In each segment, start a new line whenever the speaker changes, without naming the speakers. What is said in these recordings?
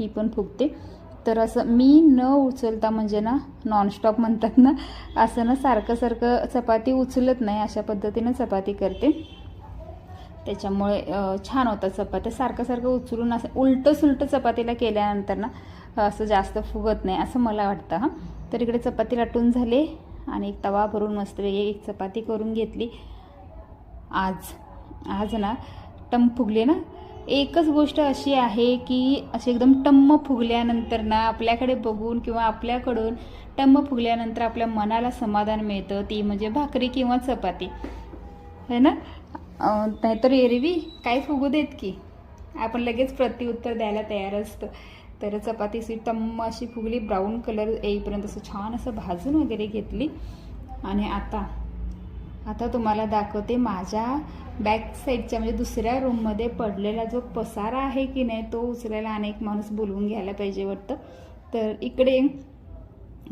ही पण फुगते. तर असं मी न उचलता म्हणजे ना नॉनस्टॉप म्हणतात ना असं ना सारखं सारखं चपाती उचलत नाही अशा पद्धतीनं चपाती करते. त्याच्यामुळे छान होतात चपात्या. सारखं सारखं उचलून असं उलटं सुलटं चपातीला केल्यानंतर ना असं जास्त फुगत नाही असं मला वाटतं हां. तर इकडे चपाती लाटून झाले आणि एक तवा भरून मस्त एक चपाती करून घेतली. आज आज ना टम फुगले ना एकच गोष्ट अशी आहे की अशी एकदम टम्म फुगल्यानंतर ना आपल्याकडे बघून किंवा आपल्याकडून टम्म फुगल्यानंतर आपल्या मनाला समाधान मिळतं. ती म्हणजे भाकरी किंवा चपाती. है ना? नाहीतर एरवी काय फुगू देत की? आपण लगेच प्रत्युत्तर द्यायला तयार असतं. तर चपाती अशी टम्म अशी फुगली ब्राऊन कलर येईपर्यंत असं छान असं भाजून वगैरे घेतली. आणि आता आता तुम्हाला दाखवते माझ्या बॅक साईडच्या म्हणजे दुसऱ्या रूममध्ये पडलेला जो पसारा आहे की नाही तो उचलायला अनेक माणूस बोलवून घ्यायला पाहिजे वाटतं. तर इकडे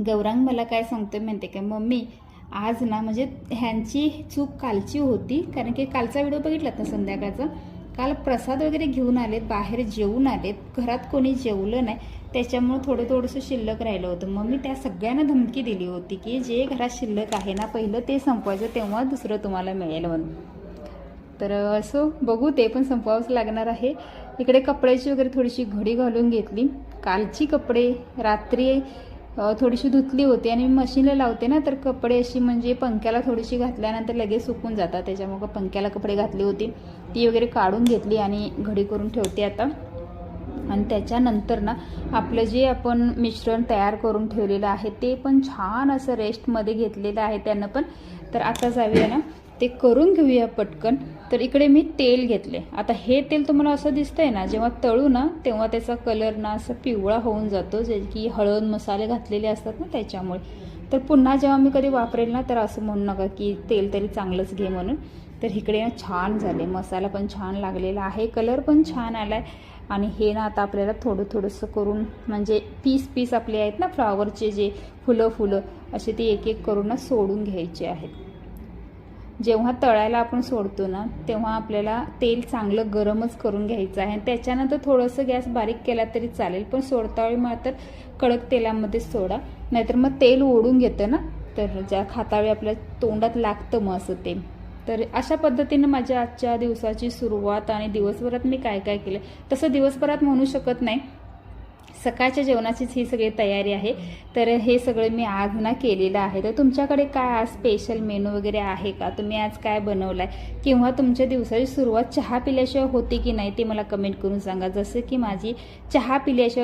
गौरांग मला काय सांगतोय म्हणते काय मम्मी आज ना म्हणजे ह्यांची चूक कालची होती कारण की कालचा व्हिडिओ बघितलात ना संध्याकाळचा? काल प्रसाद वगैरे घेऊन आलेत बाहेर जेवून आलेत घरात कोणी जेवलं नाही त्याच्यामुळे थोडं थोडंसं शिल्लक राहिलं होतं. मग मी त्या सगळ्यांना धमकी दिली होती की जे घरात शिल्लक आहे ना पहिलं ते संपवायचं तेव्हा दुसरं तुम्हाला मिळेल म्हणून. तर असो बघू ते पण संपवावंच लागणार आहे. इकडे कपड्याची वगैरे थोडीशी घडी घालून घेतली. कालची कपडे रात्री थोडीशी धुतली होती आणि मी मशीनला लावते ना तर कपडे अशी म्हणजे पंख्याला थोडीशी घातल्यानंतर लगेच सुकून जातात. त्याच्यामुळं पंख्याला कपडे घातली होती. ती वगैरे काढून घेतली आणि घडी करून ठेवते आता. आणि त्याच्यानंतर ना आपलं जे आपण मिश्रण तयार करून ठेवलेलं आहे ते पण छान असं रेस्टमध्ये घेतलेलं आहे त्यानं पण. तर आता जाऊया ना. ते करून घेऊया पटकन. तर इकडे मी तेल घेतले. आता हे तेल तुम्हाला असं दिसतंय ना जेव्हा तळू ना तेव्हा त्याचा कलर ना असं पिवळा होऊन जातो. जे की हळद मसाले घातलेले असतात ना त्याच्यामुळे. तर पुन्हा जेव्हा मी कधी वापरेल ना तर असं म्हणू नका की तेल तरी चांगलंच घे म्हणून. तर इकडे ना छान झाले. मसाला पण छान लागलेला आहे. कलर पण छान आला आहे आणि हे ना आता आपल्याला थोडं थोडंसं करून म्हणजे पीस पीस आपले आहेत ना फ्लावरचे जे फुलं फुलं असे ते एक एक करून ना सोडून घ्यायचे आहेत. जेव्हा तळायला आपण सोडतो ना तेव्हा आपल्याला तेल चांगलं गरमच करून घ्यायचं आहे. आणि त्याच्यानंतर थोडंसं गॅस बारीक केला तरी चालेल पण सोडतावेळी मात्र कडक तेलामध्येच सोडा. नाहीतर मग तेल ओढून घेतं ना तर ज्या खातावेळी आपल्या तोंडात लागतं मग असं ते. तर अशा पद्धतीनं माझ्या आजच्या दिवसाची सुरुवात आणि दिवसभरात मी काय काय केलं? तसं दिवसभरात म्हणू शकत नाही सकाळच्या जेवणाचीच ही सगळी तयारी आहे. तर हे सगळं मी आज ना केलेलं आहे. तर तुमच्याकडे काय आज स्पेशल मेनू वगैरे आहे का? तुम्ही आज काय बनवलं आहे किंवा तुमच्या दिवसाची सुरुवात चहा पिल्याशिवाय होती की नाही ते मला कमेंट करून सांगा. जसं की माझी चहा पिल्याशिवाय